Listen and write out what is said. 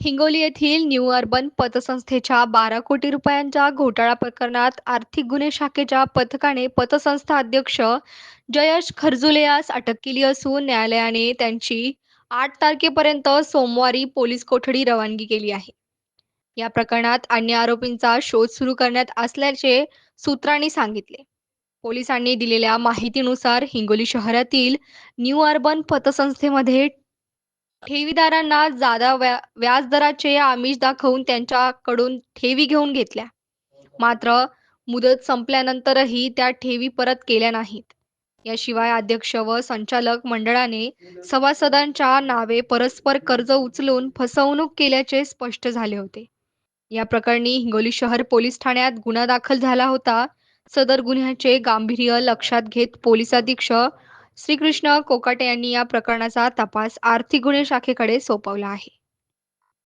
हिंगोली येथील new urban पतसंस्थेच्या बारा कोटी रुपयांच्या घोटाळा प्रकरणात आर्थिक गुन्हे शाखेच्या पथकाने पतसंस्था अध्यक्ष जयश खरजुले यास अटक केली असून न्यायालयाने त्यांची आठ तारखेपर्यंत सोमवारी पोलीस कोठडी रवानगी केली आहे. या प्रकरणात अन्य आरोपींचा शोध सुरू करण्यात असल्याचे सूत्रांनी सांगितले. पोलिसांनी दिलेल्या माहितीनुसार हिंगोली शहरातील न्यू अर्बन पतसंस्थेमध्ये ठेवीदारांना जादा व्या व्याजदराचे आमिष दाखवून त्यांच्याकडून ठेवी घेऊन घेतल्या. मात्र मुदत संपल्यानंतरही त्या ठेवी परत केल्या नाहीत. याशिवाय अध्यक्ष व संचालक मंडळाने सभासदांच्या नावे परस्पर कर्ज उचलून फसवणूक केल्याचे स्पष्ट झाले होते. या प्रकरणी हिंगोली शहर पोलीस ठाण्यात गुन्हा दाखल झाला होता. सदर गुन्ह्याचे गांभीर्य लक्षात घेत पोलीस अधीक्षक श्रीकृष्ण कोकाटे यांनी या प्रकरणाचा तपास आर्थिक गुन्हे शाखेकडे सोपवला आहे.